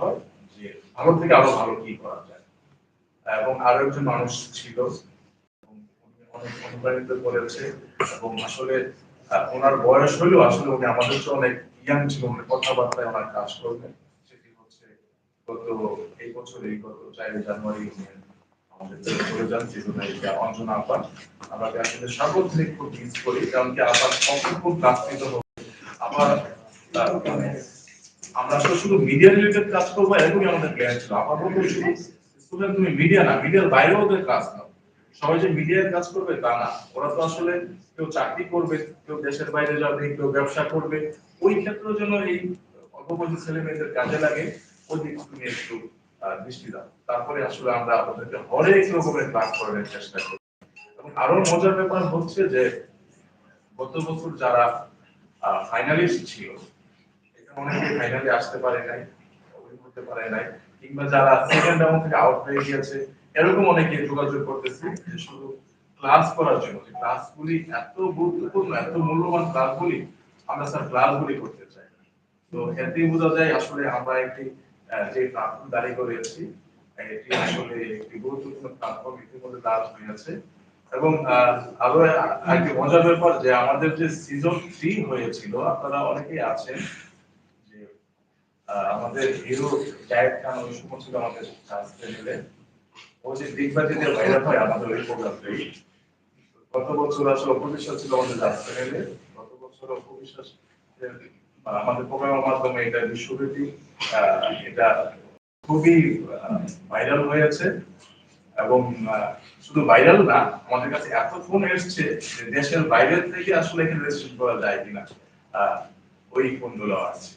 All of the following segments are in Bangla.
হয় যে ভালো থেকে আরও ভালো কি করা যায়। এবং আরও একজন মানুষ ছিল অনেক অনুপ্রাণিত করেছে, এবং আসলে ওনার বয়স হলেও আসলে উনি আমাদের চেয়ে অনেক ইয়াং ছিল, উনি কথাবার্তায় ওনার কাজ করবেন সেটি হচ্ছে গত এই বছর, এই গত চার জানুয়ারি আমাদের চলে যান চিরুনাইতে অঞ্জনা আপা। আমরা আসলে সার্বজনীন খুব মিস করি কারণ কি আপার খুব প্রাপ্তিত হবে আবার আমরা আসলে শুধু মিডিয়া রিলেটেড কাজ করব, এরকমই আমাদের প্ল্যান ছিল। বলতে শুধু স্টুডেন্ট তুমি মিডিয়া না মিডিয়ার বাইরেও ওদের কাজ নাও সবাই যে মিডিয়ার কাজ করবে তা না। ওরা তো আসলে কেউ চাকরি করবে, কেউ দেশের বাইরে যাবে, কেউ ব্যবসা করবে। ওই ক্ষেত্রের জন্য এই অল্প বয়সী ছেলে মেয়েদের কাজে লাগে, ওই দিক তুমি একটু দৃষ্টি দাও। তারপরে আসলে আমরা ওদেরকে হরেক রকমের কাজ করার চেষ্টা করি এবং আরও মজার ব্যাপার হচ্ছে যে, গত বছর যারা ফাইনালিস্ট ছিল অনেকে ফাইনালে আসতে পারে নাই করতে পারে নাই, কিংবা যারা সেকেন্ড রাউন্ড থেকে আউট হয়ে গিয়েছে, এরকম অনেকে যোগাযোগ যে শুধু ক্লাস করার জন্য ক্লাসগুলি এত গুরুত্বপূর্ণ, এত মূল্যবান ক্লাসগুলি আমরা স্যার ক্লাসগুলি করতে চাই তো বোঝা যায় আসলে আমরা একটি যে প্ল্যাটফর্ম দাঁড়িয়ে করেছি এটি আসলে একটি গুরুত্বপূর্ণ প্ল্যাটফর্ম ইতিমধ্যে দাঁড় এবং আরও একটি মজার ব্যাপার যে আমাদের যে সিজন থ্রি হয়েছিল, আপনারা অনেকেই আছেন আমাদের হিরো জায়েদ খান ওই সময় ছিল আমাদের চ্যানেলে ও যে দিগবাজিতে ভাইরাল হয় আমাদের ওই প্রোগ্রাম গত বছর আসলে অপবিশ্বাস ছিল আমাদের চ্যানেলে গত বছর অপবিশ্বাস আমাদের প্রোগ্রামের মাধ্যমে এটা বিশ্বব্যাপী এটা খুবই ভাইরাল হয়েছে এবং শুধু ভাইরাল না, আমাদের কাছে এত ফোন এসছে যে দেশের বাইরে থেকে আসলে এখানে রেজিস্ট্রেশন করা যায় কিনা। ওই ফোনগুলো আছে।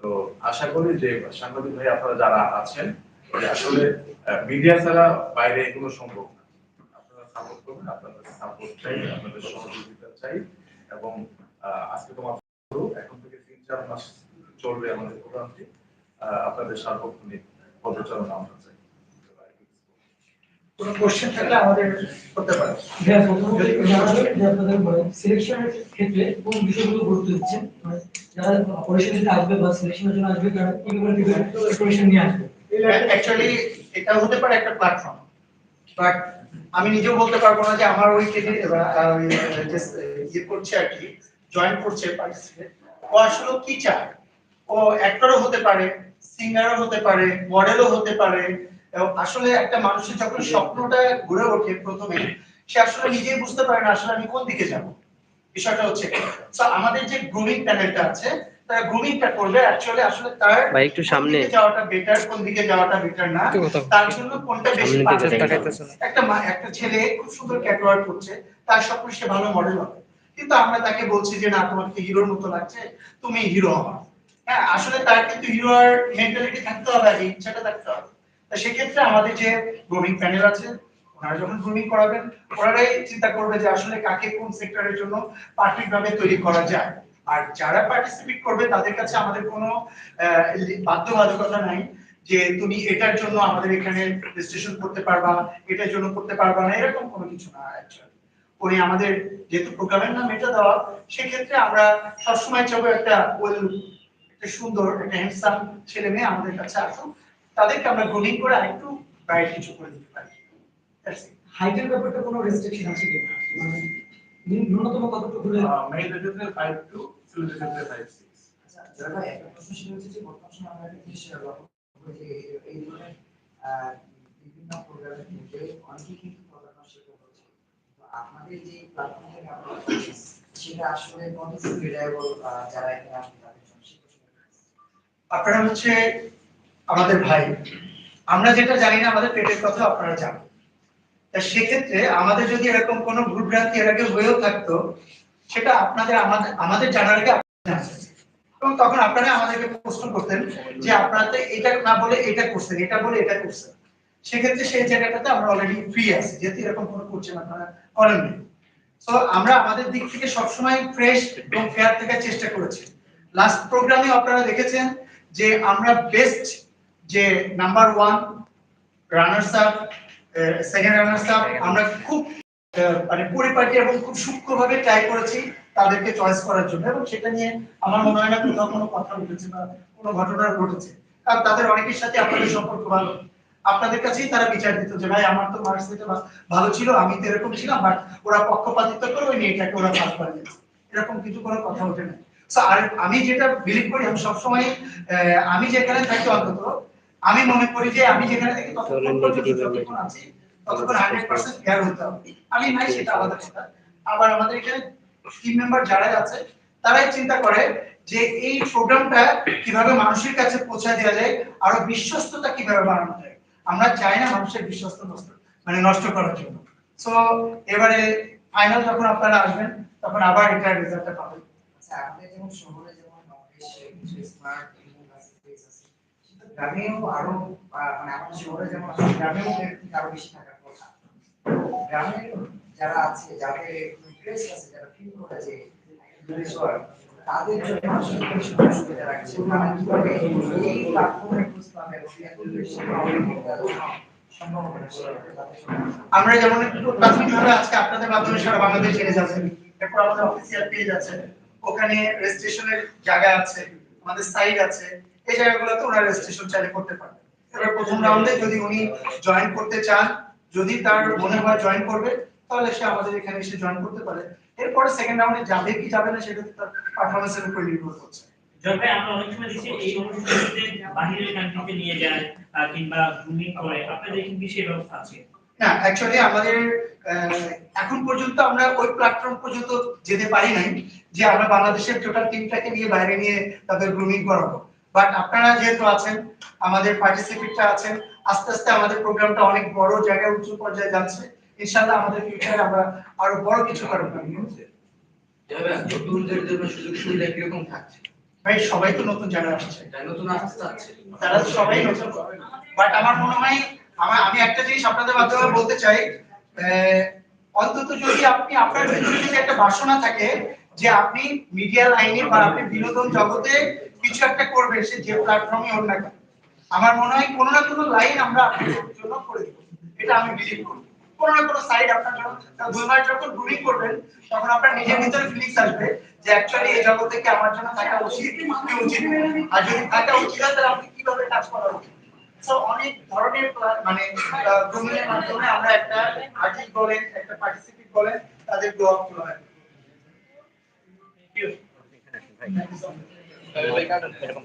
তো আশা করি যে সাংবাদিক ভাই আপনারা যারা আছেন আসলে মিডিয়া ছাড়া বাইরে এগুলো সম্ভব না। আপনারা সাপোর্ট করবেন, আপনাদের সাপোর্ট চাই, আপনাদের সহযোগিতা চাই এবং আজকে তো মাত্র, এখন থেকে তিন চার মাস চলবে আমাদের প্রোগ্রামটি আপনাদের সার্বক্ষণিক পদচারণা আমরা চাই। কোনো কোশ্চেন থাকলে আমাদের করতে পারে হ্যাঁ, আপনাদের সিলেকশনের ক্ষেত্রে কোন বিষয়গুলো গুরুত্ব দিচ্ছেন মানে যারা পরিষদে আসবে বা সিলেকশনের জন্য আসবে তারা কীভাবে প্রিপারেশন নিয়ে আসবে? অ্যাকচুয়ালি এটা হতে পারে একটা প্ল্যাটফর্ম বাট আমি নিজেও বলতে পারব না যে আমার ওই ইয়ে করছে আর কি জয়েন করছে পার্টিসিপেট ও আসলে কি চায়? ও অ্যাক্টরও হতে পারে সিঙ্গারও হতে পারে মডেলও হতে পারে এবং আসলে একটা মানুষের যখন স্বপ্নটা গড়ে ওঠে প্রথমে সে আসলে নিজেই বুঝতে পারে না আসলে আমি কোন দিকে যাব। বিষয়টা হচ্ছে আমাদের যে গ্রুমিং প্যানেলটা আছে তারা গ্রুমিংটা করবে অ্যাকচুয়ালি আসলে তার ভাই একটু সামনে। যাওয়াটা বেটার কোন দিকে যাওয়াটা বেটার না তার জন্য কোনটা বেশি। একটা মা- একটা ছেলে খুব সুন্দর ক্যাটওয়ার্ক করছে তার স্বপ্ন সে ভালো মডেল হবে। কিন্তু আমরা তাকে বলছি যে না তোমাকে হিরোর মতো লাগছে? তুমি হিরো হবা হ্যাঁ আসলে তার কিন্তু হিরোর মেন্টালিটি থাকতে হবে আর ইচ্ছাটা থাকতে হবে। সেক্ষেত্রে আমাদের যে গ্রুমিং প্যানেল আছে, ওনারা যখন গ্রুমিং করাবেন, ওনারাই চিন্তা করবে যে আসলে কাকে কোন সেক্টরের জন্য পারফেক্ট ভাবে তৈরি করা যায়। আর যারা পার্টিসিপেট করবে, তাদের কাছে আমাদের কোনো বাধ্যবাধকতা নাই যে তুমি এটার জন্য আমাদের এখানে রেজিস্ট্রেশন করতে পারবা, এটার জন্য করতে পারবা না, এরকম কোনো কিছু না ওই আমাদের যেহেতু প্রোগ্রামের নাম এটা দেওয়া, সেক্ষেত্রে আমরা সবসময় চাবো একটা ওয়েল একটা সুন্দর, একটা হ্যান্ডসাম ছেলে মেয়ে আমাদের কাছে আসুক। তাদেরকে আমরা গ্রুমিং করে আরেকটু ব্রাইট কিছু করে দিতে পারি। হাইটের ব্যাপারটা কোনো রেস্ট্রিকশন আছে কি? মানে ন্যূনতম কতটুকু হলে মেয়েদের ক্ষেত্রে ফাইভ টু ছেলেদের ক্ষেত্রে ফাইভ সিক্স আচ্ছা, যারা একটা প্রশ্ন সেটা যে বর্তমান সময়ে আমরা এই- ধরনের বিভিন্ন প্রোগ্রামে থেকে অনেকেই কিন্তু পড়াশোনা হচ্ছে তো আপনাদের যে প্ল্যাটফর্ম থেকে আপনারা সেটা আসলে যারা এখানে আপনারা হচ্ছে আমাদের ভাই। আমরা যেটা জানি না আমাদের পেটের কথা আপনারা জানেন। তা সেক্ষেত্রে আমাদের যদি এরকম কোনো ভুলভ্রান্তি এর আগে হয়েও থাকতো, সেটা আপনাদের আমাদের আমাদের জানার আগে এবং তখন আপনারা আমাদেরকে প্রশ্ন করতেন যে আপনারা এটা না বলে এটা করছেন, এটা বলে এটা করছেন। সেক্ষেত্রে সেই জায়গাটাতে আমরা অলরেডি ফ্রি আছি, যেহেতু এরকম কোনো করছেন আপনারা করেননি তো আমরা আমাদের দিক থেকে সবসময় ফ্রেশ এবং ফেয়ার থাকার চেষ্টা করেছি। লাস্ট প্রোগ্রামে আপনারা দেখেছেন যে আমরা বেস্ট যে number one runners up second runners up আমরা খুব মানে পরিপাটি এবং খুব সূক্ষ্মভাবে ট্রাই করেছি তাদেরকে চয়েস করার জন্য এবং সেটা নিয়ে আমার মনে হয় না কোথাও কোনো কথা উঠেছে বা কোনো ঘটনা ঘটেছে। কারণ তাদের অনেকের সাথে আপনাদের সম্পর্ক ভালো। আপনাদের কাছেই তারা বিচার দিত যে, ভাই, আমার তো মার্কস এটা ভালো ছিল, আমি তো এরকম ছিলাম বাট ওরা পক্ষপাতিত্ব করে ওই মেয়েটাকে ওরা পাস দিয়েছে এরকম কিছু কোনো কথা ওঠে না আর আমি যেটা বিলিভ করি, আমি সবসময় আমি যেখানে থাকি অন্তত আমি মনে করি যে আমি যেখানে থাকি ততক্ষণ পর্যন্ত যতক্ষণ আছি ততক্ষণ হান্ড্রেড পার্সেন্ট কেয়ার হতে হবে। আমি নাই সেটা আলাদা কথা। আবার আমাদের এখানে টিম মেম্বার যারা আছে তারাই চিন্তা করে যে এই প্রোগ্রামটা কীভাবে মানুষের কাছে পৌঁছে দেওয়া যায় আরও বিশ্বস্ততা কীভাবে বাড়ানো যায়। আমরা চাই না মানুষের বিশ্বস্ত নষ্ট মানে নষ্ট করার জন্য। সো এবারে ফাইনাল যখন আপনারা আসবেন তখন আবার এটার রেজাল্টটা পাবেন। আচ্ছা আমাদের যেমন শহরে যেমন স্মার্ট গ্রামেও আরও মানে আমাদের শহরে যেমন গ্রামেও আরও বেশি থাকার কথা। যারা আছে, যাদের ইন্টারেস্ট আছে, যারা ফিল করে যে তাদের জন্য আসলে সুবিধা রাখছে। তারা কীভাবে এই প্ল্যাটফর্মে। আমরা যেমন প্রাথমিকভাবে আজকে আপনাদের মাধ্যমে সারা বাংলাদেশ জেনে যাচ্ছেন এরপর আমাদের অফিসিয়াল পেজ আছে। ওখানে রেজিস্ট্রেশনের জায়গা আছে, আমাদের সাইট আছে। এই জায়গাগুলোতে ওনারা রেজিস্ট্রেশন চাইলে করতে পারবে এবার প্রথম রাউন্ডে যদি উনি জয়েন করতে চান যদি তার মনে হয় জয়েন করবে তাহলে সে আমাদের এখানে এসে জয়েন করতে পারে। এরপরে সেকেন্ড রাউন্ডে যাবে কি যাবে না সেটা তার পারফরমেন্সের উপর নির্ভর করছে। জবে আমরা অনেক সময় দেখছি এই অনুষ্ঠানটিতে বাহিরের কান্ট্রিতে নিয়ে যায় কিংবা গ্রুমিং করে। আপনাদের কি বিশেষ ব্যবস্থা আছে? না অ্যাকচুয়ালি আমাদের এখন পর্যন্ত আমরা ওই প্ল্যাটফর্ম পর্যন্ত যেতে পারি নাই যে আমরা বাংলাদেশের টোটাল টিমটাকে নিয়ে বাইরে নিয়ে তাদের গ্রুমিং করাবো। বাট আপনারা যেহেতু আছেন আমাদের পার্টিসিপেটরা আছেন আস্তে আস্তে আমাদের প্রোগ্রামটা অনেক বড় জায়গায় উঁচু পর্যায়ে যাচ্ছে। ইনশাআল্লাহ আমাদের ফিউচারে আমরা আরও বড় কিছু যাবে নতুনদের জন্য সুযোগ সুবিধা কীরকম থাকছে? ভাই সবাই তো নতুন জায়গায় আসছে। নতুন আসতে চাচ্ছে তারা তো সবাই নতুন। বাট আমার মনে হয় আমার আমি একটা জিনিস আপনাদের মাধ্যমে বলতে চাই অন্তত যদি আপনি আপনার ভিতরে যদি একটা বাসনা থাকে যে আপনি মিডিয়া লাইনে বা আপনি বিনোদন জগতে কিছু একটা করবেন সে যে প্ল্যাটফর্মে হোক না কেন। আমার মনে হয় কোনো না কোনো লাইন আমরা আপনাদের জন্য করে দেবো। এটা আমি বিলিভ করি। কোনো না কোনো সাইড আপনার জন্য দুই মাস যখন গ্রুমিং করবেন, তখন আপনার নিজের ভিতরে ফিলিংস আসবে যে অ্যাকচুয়ালি এই জগতে কি আমার জন্য থাকা উচিত কি উচিত। আর যদি থাকা উচিত হয়, তাহলে আপনি কীভাবে কাজ করা উচিত? অনেক ধরনের মানে গ্রুমিং এর মাধ্যমে আমরা একটা আর্টিস্ট বলেন, একটা পার্টিসিপেট বলেন, তাদের গ্রো আপ করা হয় এরকম